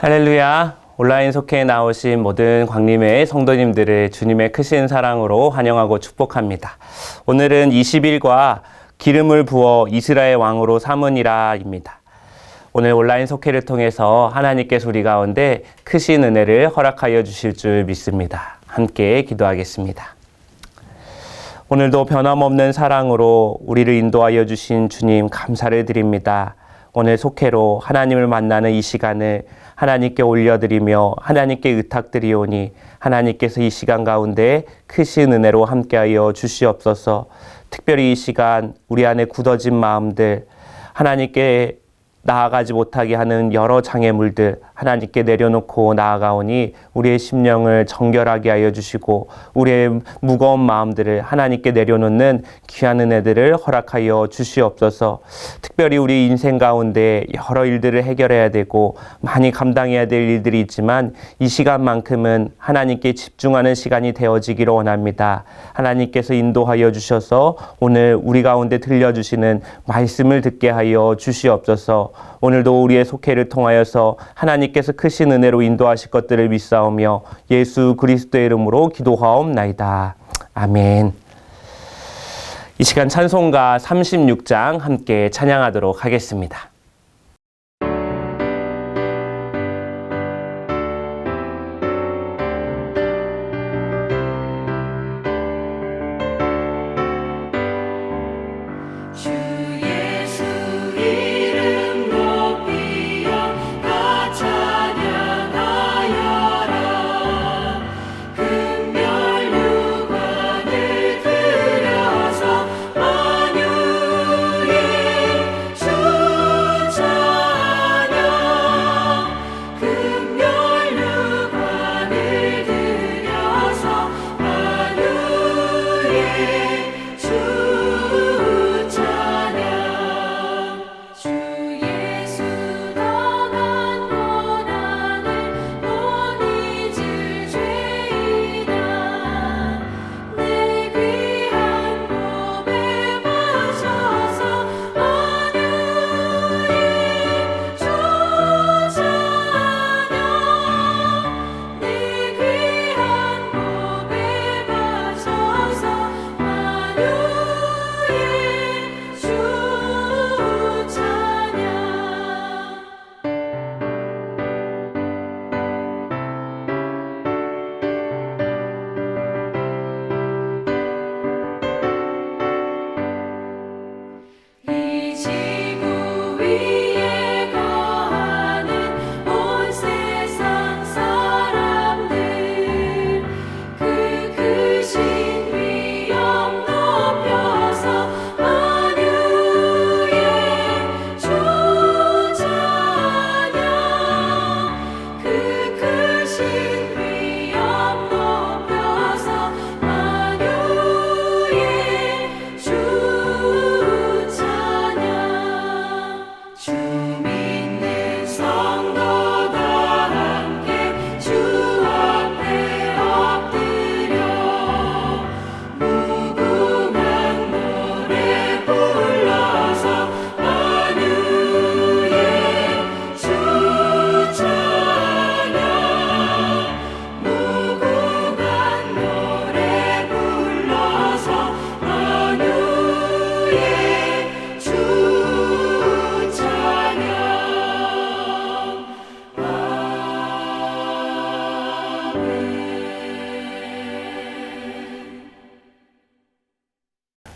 할렐루야. 온라인 속해 나오신 모든 광림의 성도님들을 주님의 크신 사랑으로 환영하고 축복합니다. 오늘은 20일과 기름을 부어 이스라엘 왕으로 삼으니라입니다. 오늘 온라인 속회를 통해서 하나님께서 우리 가운데 크신 은혜를 허락하여 주실 줄 믿습니다. 함께 기도하겠습니다. 오늘도 변함없는 사랑으로 우리를 인도하여 주신 주님 감사를 드립니다. 오늘 속회로 하나님을 만나는 이 시간을 하나님께 올려드리며 하나님께 의탁드리오니 하나님께서 이 시간 가운데 크신 은혜로 함께하여 주시옵소서. 특별히 이 시간 우리 안에 굳어진 마음들 하나님께 나아가지 못하게 하는 여러 장애물들 하나님께 내려놓고 나아가오니 우리의 심령을 정결하게 하여 주시고 우리의 무거운 마음들을 하나님께 내려놓는 귀한 은혜들을 허락하여 주시옵소서. 특별히 우리 인생 가운데 여러 일들을 해결해야 되고 많이 감당해야 될 일들이 있지만 이 시간만큼은 하나님께 집중하는 시간이 되어지기를 원합니다. 하나님께서 인도하여 주셔서 오늘 우리 가운데 들려주시는 말씀을 듣게 하여 주시옵소서. 오늘도 우리의 속회를 통하여서 하나님 께서 크신 은혜로 인도하실 것들을 믿사오며 예수 그리스도의 이름으로 기도하옵나이다. 아멘. 이 시간 찬송가 36장 함께 찬양하도록 하겠습니다.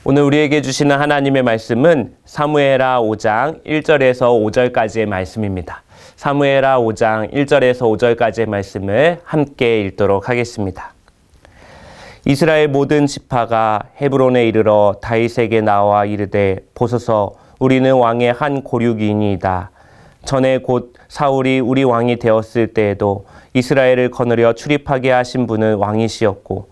오늘 우리에게 주시는 하나님의 말씀은 사무에라 5장 1절에서 5절까지의 말씀입니다. 사무에라 5장 1절에서 5절까지의 말씀을 함께 읽도록 하겠습니다. 이스라엘 모든 지파가 헤브론에 이르러 다윗에게 나와 이르되 보소서 우리는 왕의 한 고륙이니이다. 전에 곧 사울이 우리 왕이 되었을 때에도 이스라엘을 거느려 출입하게 하신 분은 왕이시었고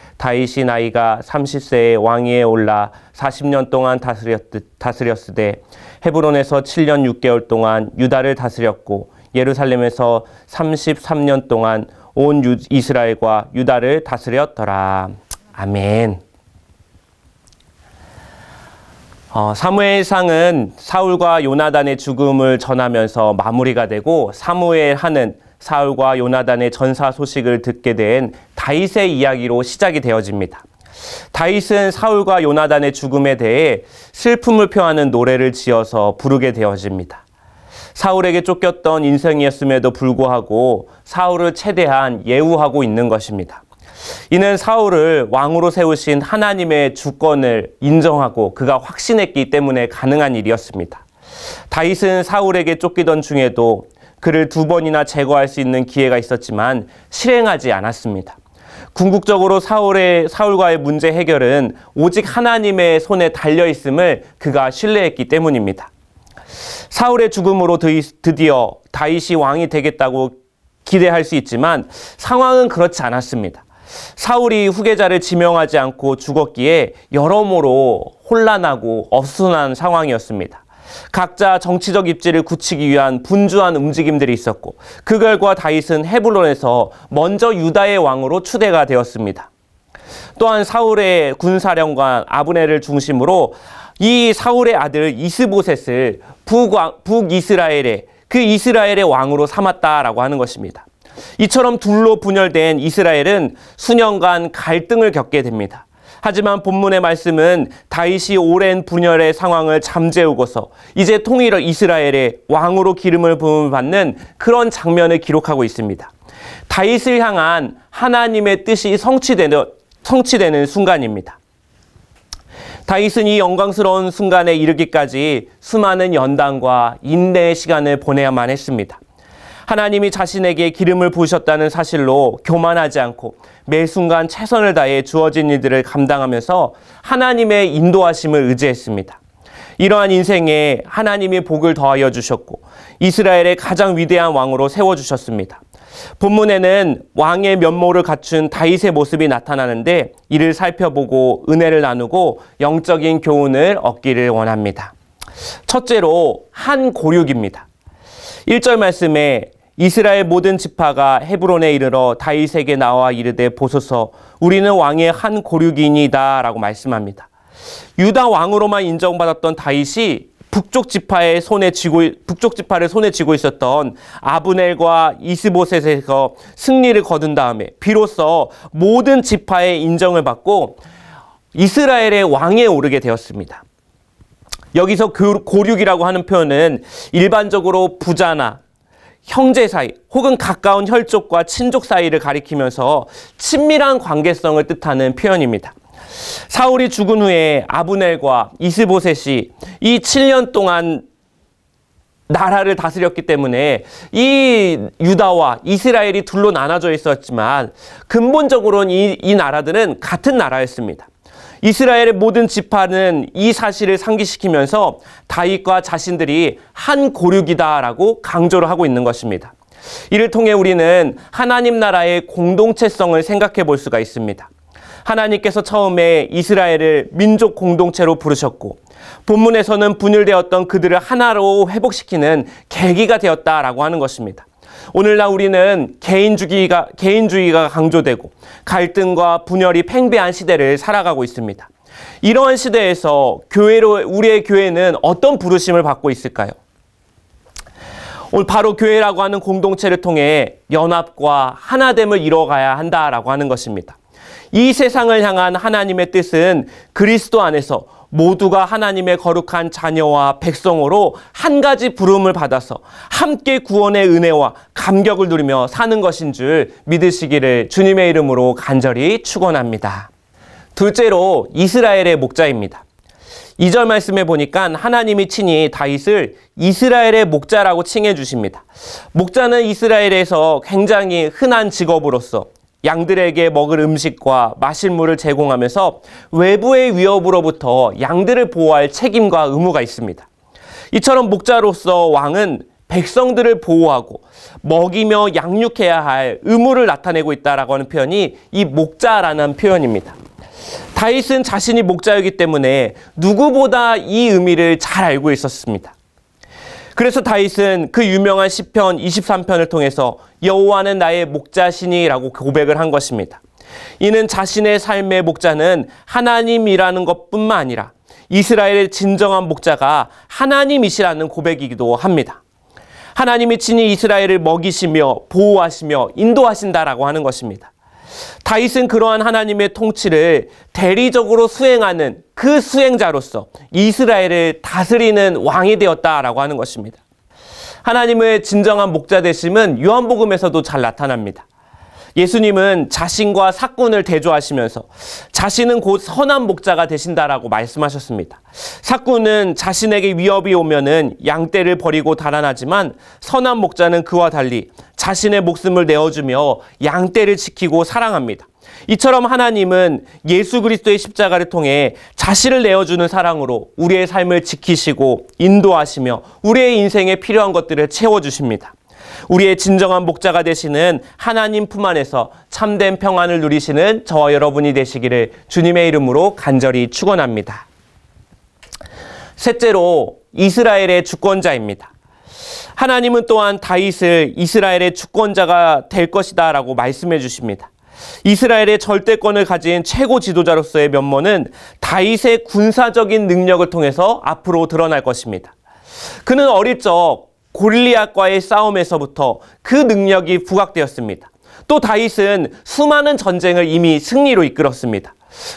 다윗이 나이가 30세에 왕위에 올라 40년 동안 다스렸, 다스렸으되 헤브론에서 7년 6개월 동안 유다를 다스렸고 예루살렘에서 33년 동안 온 유- 이스라엘과 유다를 다스렸더라. 아멘. 어, 사무엘상은 사울과 요나단의 죽음을 전하면서 마무리가 되고 사무엘 하는 사울과 요나단의 전사 소식을 듣게 된 다윗의 이야기로 시작이 되어집니다. 다윗은 사울과 요나단의 죽음에 대해 슬픔을 표하는 노래를 지어서 부르게 되어집니다. 사울에게 쫓겼던 인생이었음에도 불구하고 사울을 최대한 예우하고 있는 것입니다. 이는 사울을 왕으로 세우신 하나님의 주권을 인정하고 그가 확신했기 때문에 가능한 일이었습니다. 다윗은 사울에게 쫓기던 중에도 그를 두 번이나 제거할 수 있는 기회가 있었지만 실행하지 않았습니다. 궁극적으로 사울의 사울과의 문제 해결은 오직 하나님의 손에 달려 있음을 그가 신뢰했기 때문입니다. 사울의 죽음으로 드디어 다윗이 왕이 되겠다고 기대할 수 있지만 상황은 그렇지 않았습니다. 사울이 후계자를 지명하지 않고 죽었기에 여러모로 혼란하고 어수선한 상황이었습니다. 각자 정치적 입지를 굳히기 위한 분주한 움직임들이 있었고 그 결과 다윗은 헤블론에서 먼저 유다의 왕으로 추대가 되었습니다. 또한 사울의 군사령관 아브네를 중심으로 이 사울의 아들 이스보셋을 북이스라엘의 그 이스라엘의 왕으로 삼았다라고 하는 것입니다. 이처럼 둘로 분열된 이스라엘은 수년간 갈등을 겪게 됩니다. 하지만 본문의 말씀은 다윗이 오랜 분열의 상황을 잠재우고서 이제 통일 이스라엘의 왕으로 기름을 부음을 받는 그런 장면을 기록하고 있습니다. 다윗을 향한 하나님의 뜻이 성취되는 성취되는 순간입니다. 다윗은 이 영광스러운 순간에 이르기까지 수많은 연단과 인내의 시간을 보내야만 했습니다. 하나님이 자신에게 기름을 부으셨다는 사실로 교만하지 않고 매 순간 최선을 다해 주어진 일들을 감당하면서 하나님의 인도하심을 의지했습니다. 이러한 인생에 하나님이 복을 더하여 주셨고 이스라엘의 가장 위대한 왕으로 세워 주셨습니다. 본문에는 왕의 면모를 갖춘 다윗의 모습이 나타나는데 이를 살펴보고 은혜를 나누고 영적인 교훈을 얻기를 원합니다. 첫째로 한 고륙입니다. 1절 말씀에 이스라엘 모든 지파가 헤브론에 이르러 다윗에게 나와 이르되 보소서 우리는 왕의 한 고륙이니다라고 말씀합니다. 유다 왕으로만 인정받았던 다윗이 북쪽 지파의 손에 쥐고 북쪽 지파를 손에 쥐고 있었던 아브넬과 이스보셋에서 승리를 거둔 다음에 비로소 모든 지파의 인정을 받고 이스라엘의 왕에 오르게 되었습니다. 여기서 그 고륙이라고 하는 표현은 일반적으로 부자나 형제 사이 혹은 가까운 혈족과 친족 사이를 가리키면서 친밀한 관계성을 뜻하는 표현입니다. 사울이 죽은 후에 아브넬과 이스보셋이 이 7년 동안 나라를 다스렸기 때문에 이 유다와 이스라엘이 둘로 나눠져 있었지만 근본적으로는 이, 이 나라들은 같은 나라였습니다. 이스라엘의 모든 지파는 이 사실을 상기시키면서 다윗과 자신들이 한 고륙이다라고 강조를 하고 있는 것입니다. 이를 통해 우리는 하나님 나라의 공동체성을 생각해 볼 수가 있습니다. 하나님께서 처음에 이스라엘을 민족 공동체로 부르셨고 본문에서는 분열되었던 그들을 하나로 회복시키는 계기가 되었다라고 하는 것입니다. 오늘날 우리는 개인주의가 개인주의가 강조되고 갈등과 분열이 팽배한 시대를 살아가고 있습니다. 이러한 시대에서 교회로 우리의 교회는 어떤 부르심을 받고 있을까요? 오늘 바로 교회라고 하는 공동체를 통해 연합과 하나됨을 이뤄가야 한다라고 하는 것입니다. 이 세상을 향한 하나님의 뜻은 그리스도 안에서 모두가 하나님의 거룩한 자녀와 백성으로 한 가지 부름을 받아서 함께 구원의 은혜와 감격을 누리며 사는 것인 줄 믿으시기를 주님의 이름으로 간절히 축원합니다. 둘째로 이스라엘의 목자입니다. 2절 말씀에 보니까 하나님이 친히 다윗을 이스라엘의 목자라고 칭해 주십니다. 목자는 이스라엘에서 굉장히 흔한 직업으로서 양들에게 먹을 음식과 마실 물을 제공하면서 외부의 위협으로부터 양들을 보호할 책임과 의무가 있습니다. 이처럼 목자로서 왕은 백성들을 보호하고 먹이며 양육해야 할 의무를 나타내고 있다라고 하는 표현이 이 목자라는 표현입니다. 다윗은 자신이 목자이기 때문에 누구보다 이 의미를 잘 알고 있었습니다. 그래서 다윗은 그 유명한 시편 23편을 통해서 여호와는 나의 목자시니라고 고백을 한 것입니다. 이는 자신의 삶의 목자는 하나님이라는 것뿐만 아니라 이스라엘의 진정한 목자가 하나님이시라는 고백이기도 합니다. 하나님이 친히 이스라엘을 먹이시며 보호하시며 인도하신다라고 하는 것입니다. 다윗은 그러한 하나님의 통치를 대리적으로 수행하는 그 수행자로서 이스라엘을 다스리는 왕이 되었다라고 하는 것입니다. 하나님의 진정한 목자 되심은 요한복음에서도 잘 나타납니다. 예수님은 자신과 사꾼을 대조하시면서 자신은 곧 선한 목자가 되신다라고 말씀하셨습니다. 사꾼은 자신에게 위협이 오면은 양떼를 버리고 달아나지만 선한 목자는 그와 달리 자신의 목숨을 내어주며 양떼를 지키고 사랑합니다. 이처럼 하나님은 예수 그리스도의 십자가를 통해 자신을 내어주는 사랑으로 우리의 삶을 지키시고 인도하시며 우리의 인생에 필요한 것들을 채워주십니다. 우리의 진정한 목자가 되시는 하나님 품 안에서 참된 평안을 누리시는 저와 여러분이 되시기를 주님의 이름으로 간절히 축원합니다. 셋째로 이스라엘의 주권자입니다. 하나님은 또한 다윗을 이스라엘의 주권자가 될 것이다 라고 말씀해 주십니다. 이스라엘의 절대권을 가진 최고 지도자로서의 면모는 다윗의 군사적인 능력을 통해서 앞으로 드러날 것입니다. 그는 어릴 적 골리앗과의 싸움에서부터 그 능력이 부각되었습니다. 또 다윗은 수많은 전쟁을 이미 승리로 이끌었습니다.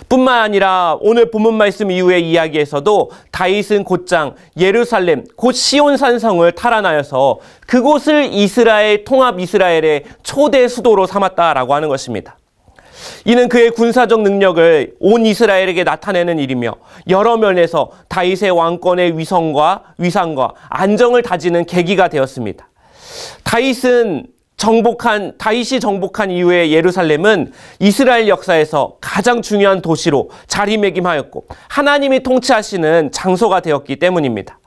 뿐만 아니라 오늘 본문 말씀 이후의 이야기에서도 다윗은 곧장 예루살렘 곧 시온 산성을 탈환하여서 그곳을 이스라엘 통합 이스라엘의 초대 수도로 삼았다라고 하는 것입니다. 이는 그의 군사적 능력을 온 이스라엘에게 나타내는 일이며 여러 면에서 다윗의 왕권의 위성과 위상과 안정을 다지는 계기가 되었습니다. 다윗은 정복한 다윗이 정복한 이후에 예루살렘은 이스라엘 역사에서 가장 중요한 도시로 자리매김하였고 하나님이 통치하시는 장소가 되었기 때문입니다.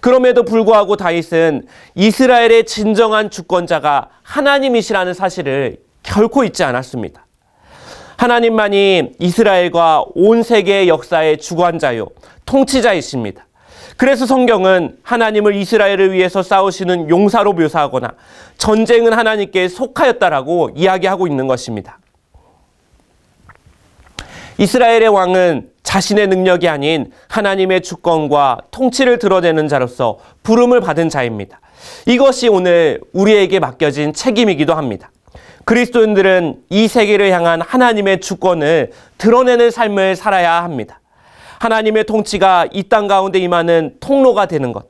그럼에도 불구하고 다윗은 이스라엘의 진정한 주권자가 하나님이시라는 사실을 결코 잊지 않았습니다. 하나님만이 이스라엘과 온 세계의 역사의 주관자요, 통치자이십니다. 그래서 성경은 하나님을 이스라엘을 위해서 싸우시는 용사로 묘사하거나 전쟁은 하나님께 속하였다라고 이야기하고 있는 것입니다. 이스라엘의 왕은 자신의 능력이 아닌 하나님의 주권과 통치를 드러내는 자로서 부름을 받은 자입니다. 이것이 오늘 우리에게 맡겨진 책임이기도 합니다. 그리스도인들은 이 세계를 향한 하나님의 주권을 드러내는 삶을 살아야 합니다. 하나님의 통치가 이 땅 가운데 임하는 통로가 되는 것.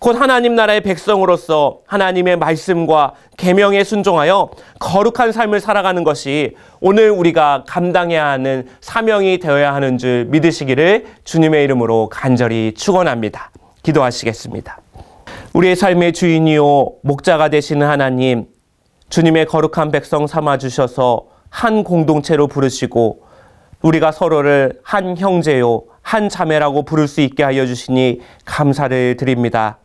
곧 하나님 나라의 백성으로서 하나님의 말씀과 계명에 순종하여 거룩한 삶을 살아가는 것이 오늘 우리가 감당해야 하는 사명이 되어야 하는 줄 믿으시기를 주님의 이름으로 간절히 축원합니다. 기도하시겠습니다. 우리의 삶의 주인이요 목자가 되시는 하나님 주님의 거룩한 백성 삼아 주셔서 한 공동체로 부르시고 우리가 서로를 한 형제요 한 자매라고 부를 수 있게 하여 주시니 감사를 드립니다.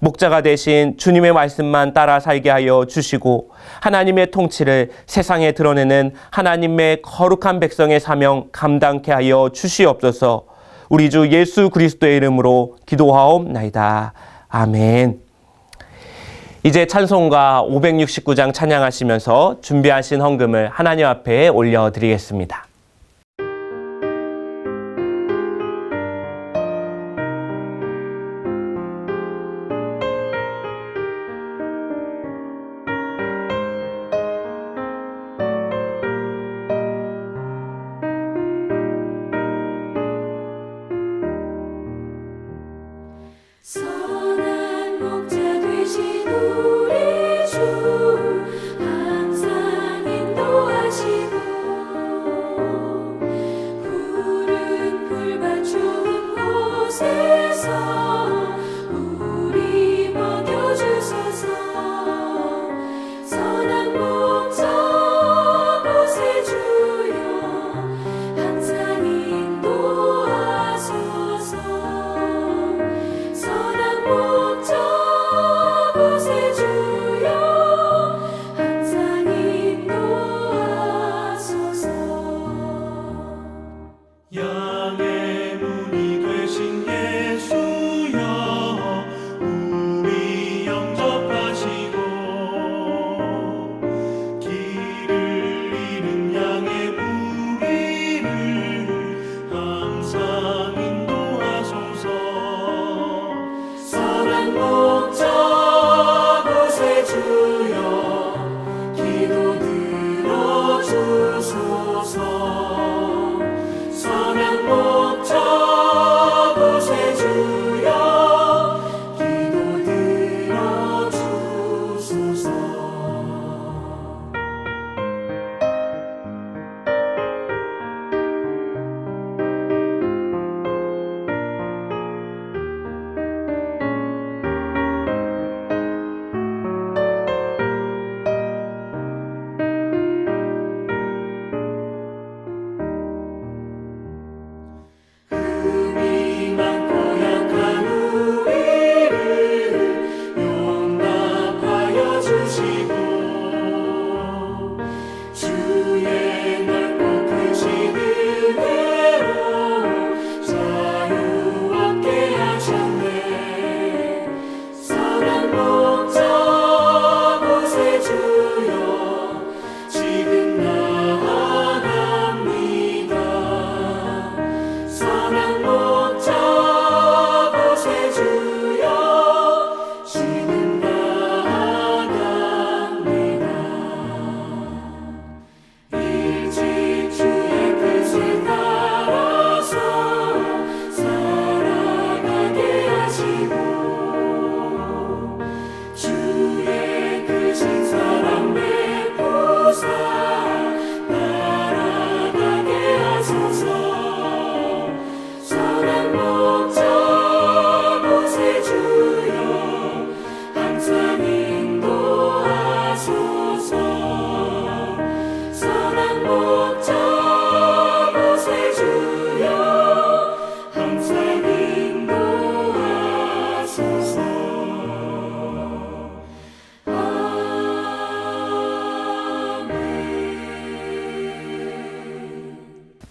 목자가 대신 주님의 말씀만 따라 살게 하여 주시고 하나님의 통치를 세상에 드러내는 하나님의 거룩한 백성의 사명 감당케 하여 주시옵소서. 우리 주 예수 그리스도의 이름으로 기도하옵나이다. 아멘. 이제 찬송가 569장 찬양하시면서 준비하신 헌금을 하나님 앞에 올려드리겠습니다. 선한 목자 되신 우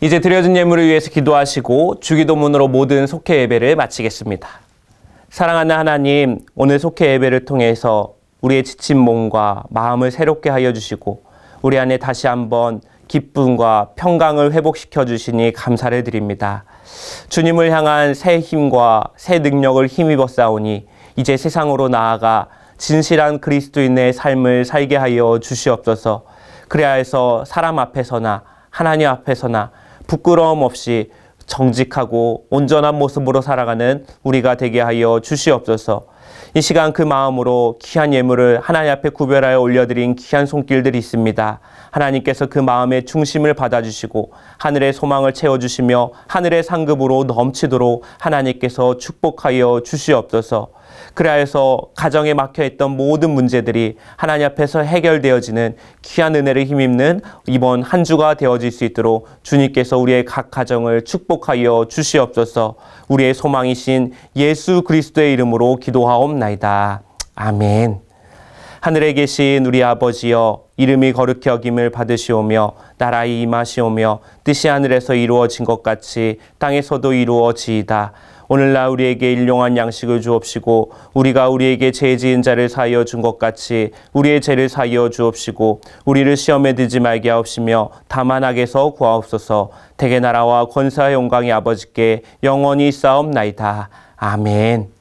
이제 드려진 예물을 위해서 기도하시고 주기도문으로 모든 속회 예배를 마치겠습니다. 사랑하는 하나님, 오늘 속회 예배를 통해서 우리의 지친 몸과 마음을 새롭게 하여 주시고 우리 안에 다시 한번 기쁨과 평강을 회복시켜 주시니 감사를 드립니다. 주님을 향한 새 힘과 새 능력을 힘입어 싸우니 이제 세상으로 나아가 진실한 그리스도인의 삶을 살게 하여 주시옵소서. 그래야 해서 사람 앞에서나 하나님 앞에서나 부끄러움 없이 정직하고 온전한 모습으로 살아가는 우리가 되게 하여 주시옵소서. 이 시간 그 마음으로 귀한 예물을 하나님 앞에 구별하여 올려드린 귀한 손길들이 있습니다. 하나님께서 그 마음의 중심을 받아주시고 하늘의 소망을 채워주시며 하늘의 상급으로 넘치도록 하나님께서 축복하여 주시옵소서. 그래서 가정에 막혀 있던 모든 문제들이 하나님 앞에서 해결되어지는 귀한 은혜를 힘입는 이번 한 주가 되어질 수 있도록 주님께서 우리의 각 가정을 축복하여 주시옵소서 우리의 소망이신 예수 그리스도의 이름으로 기도하옵나이다. 아멘. 하늘에 계신 우리 아버지여 이름이 거룩히 여김을 받으시오며 나라의 임하시오며 뜻이 하늘에서 이루어진 것 같이 땅에서도 이루어지이다. 오늘날 우리에게 일용한 양식을 주옵시고 우리가 우리에게 죄 지은 자를 사하여 준 것 같이 우리의 죄를 사하여 주옵시고 우리를 시험에 들지 말게 하옵시며 다만 악에서 구하옵소서 대개 나라와 권사의 영광이 아버지께 영원히 싸움나이다. 아멘.